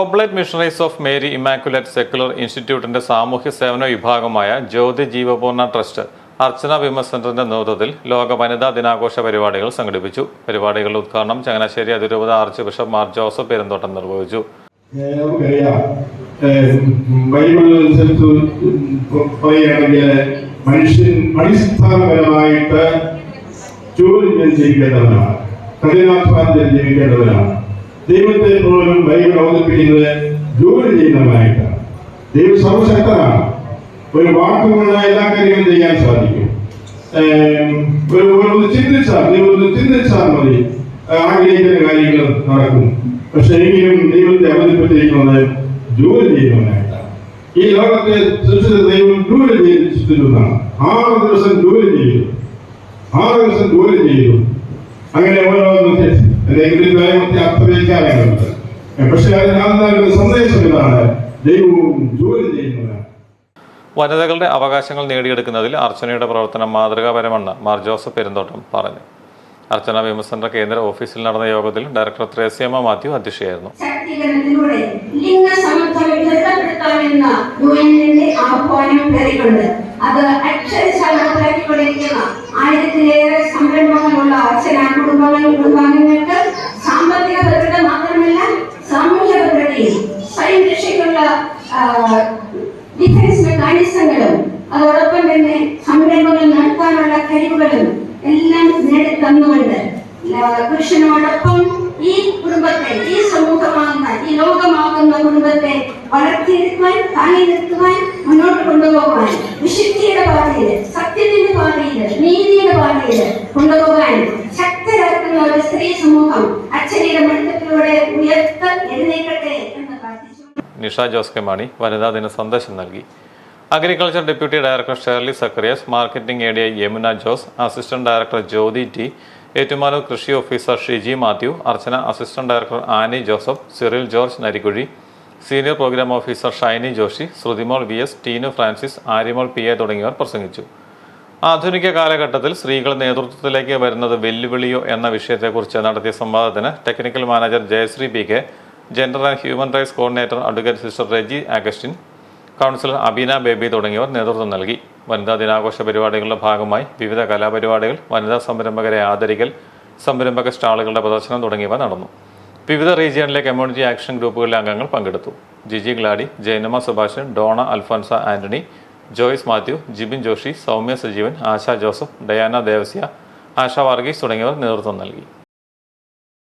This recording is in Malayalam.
Oblate missionaries of Mary immaculate secular ഇൻസ്റ്റിറ്റ്യൂട്ടിന്റെ സാമൂഹ്യ സേവന വിഭാഗമായ ജ്യോതി ജീവപൂർണ ട്രസ്റ്റ് അർച്ചന വിമസ് സെന്ററിന്റെ നേതൃത്വത്തിൽ ലോക വനിതാ ദിനാഘോഷ പരിപാടികൾ സംഘടിപ്പിച്ചു. പരിപാടികളുടെ ഉദ്ഘാടനം ചങ്ങനാശ്ശേരി അതിരൂപത archbishop Mar Joseph Perumthottam നിർവഹിച്ചു. ജീവിക്കേണ്ടവരാണ് മനുഷ്യൻ ജീവിക്കേണ്ടവനാണ്. ദൈവത്തെ പോലും ബൈബിൾ അവതരിപ്പിക്കുന്നത് ജോലി ചെയ്യുന്നവനായിട്ടാണ് ദൈവം സർവശക്തനാണ്. ഒരു വാക്കുകൊണ്ട് എല്ലാ കാര്യങ്ങളും ചെയ്യാൻ സാധിക്കും. ഒരു ഒന്ന് ചിന്തിച്ചാൽ ദൈവം ഒന്ന് ചിന്തിച്ചാൽ മതി. ആഗ്രഹിക്കുന്ന കാര്യങ്ങൾ നടക്കും. പക്ഷെ എങ്കിലും ദൈവത്തെ അവതരിപ്പിച്ചിരിക്കുന്നത് ജോലി ചെയ്യുന്നവനായിട്ടാണ് ഈ ലോകത്തെ സൃഷ്ടിച്ച ദൈവം ജോലി ചെയ്തിരുന്നതാണ് ആറ് ദിവസം ജോലി ചെയ്തു. ആറ് ദിവസം ജോലി ചെയ്തു. അങ്ങനെ ഓരോ പക്ഷെ അതിനകത്ത് സന്ദേശം ഇതാണ്. ദൈവവും ജോലി ചെയ്യുന്നവനാണ് വനിതകളുടെ അവകാശങ്ങൾ നേടിയെടുക്കുന്നതിൽ അർച്ചനയുടെ പ്രവർത്തനം മാതൃകാപരമെന്ന് മാർ ജോസഫ് പെരുന്തോട്ടം പറഞ്ഞു. അർച്ചന വിമസന്റെ കേന്ദ്ര ഓഫീസിൽ നടന്ന യോഗത്തിൽ ഡയറക്ടർ ത്രേസ്യമ്മ മാത്യു അധ്യക്ഷയായിരുന്നു. അത് ആയിരത്തിലേറെ സംരംഭങ്ങളുള്ള അച്ഛനാ കുടുംബങ്ങൾ കുടുംബാംഗങ്ങൾക്ക് ഡിഫൻസ് മെക്കാനിസങ്ങളും അതോടൊപ്പം തന്നെ സംരംഭങ്ങൾ നടത്താനുള്ള കഴിവുകളും എല്ലാം നേടിത്തന്നുകൊണ്ട് തന്നുകൊണ്ട് പുരുഷനോടൊപ്പം ഈ കുടുംബത്തെ ഈ സമൂഹമാകുന്ന ഈ ലോകമാകുന്ന കുടുംബത്തെ വളർത്തിയെടുക്കുവാൻ താങ്ങി നിർത്തുവാൻ മുന്നോട്ട് കൊണ്ടുപോകുവാൻ വിശുദ്ധിയുടെ പാതയിൽ സത്യത്തിന്റെ പാതയിൽ നീതിയുടെ പാതയിൽ കൊണ്ടുപോകാൻ ശക്തരാക്കുന്ന ഒരു സ്ത്രീ സമൂഹം അച്ഛനയുടെ മണ്ഡലത്തിലൂടെ ഉയർത്ത എഴുന്നേക്കട്ടെ നിഷ ജോസ് കെ മാണി വനിതാ ദിന സന്ദേശം നൽകി. Agriculture deputy director Sherly Zacharias marketing I Yamuna Jose assistant director Jyothi T Ettumanoor കൃഷി officer Shiji Mathew Archana assistant director Annie Joseph Cyril George Narikuzhi senior program officer Shiny Joshy Shruthimol V S Teenu Francis Aryamol P A തുടങ്ങിയവർ പ്രസംഗിച്ചു. ആധുനിക കാലഘട്ടത്തിൽ സ്ത്രീകൾ നേതൃത്വത്തിലേക്ക് വരുന്നത് വെല്ലുവിളിയോ എന്ന വിഷയത്തെക്കുറിച്ച് നടത്തിയ സംവാദത്തിന് technical manager Jayashree P K gender and human rights coordinator advocate sister Reji Augustine councillor Abeena Baby തുടങ്ങിയവർ നേതൃത്വം നൽകി. വനിതാ ദിനാഘോഷ പരിപാടികളുടെ ഭാഗമായി വിവിധ കലാപരിപാടികൾ വനിതാ സംരംഭകരെ ആദരിക്കൽ സംരംഭക സ്റ്റാളുകളുടെ പ്രദർശനം തുടങ്ങിയവ നടന്നു. വിവിധ റീജിയണിലെ കമ്മ്യൂണിറ്റി ആക്ഷൻ ഗ്രൂപ്പുകളിലെ അംഗങ്ങൾ പങ്കെടുത്തു. ജിജി ഗ്ലാഡി ജൈനമ സുഭാഷൻ ഡോണ അൽഫോൻസ ആന്റണി ജോയ്സ് മാത്യു ജിബിൻ ജോഷി സൗമ്യ സജീവൻ ആശ ജോസഫ് ഡയാന ദേവസ്യ ആശ വർഗീസ് തുടങ്ങിയവർ നേതൃത്വം നൽകി.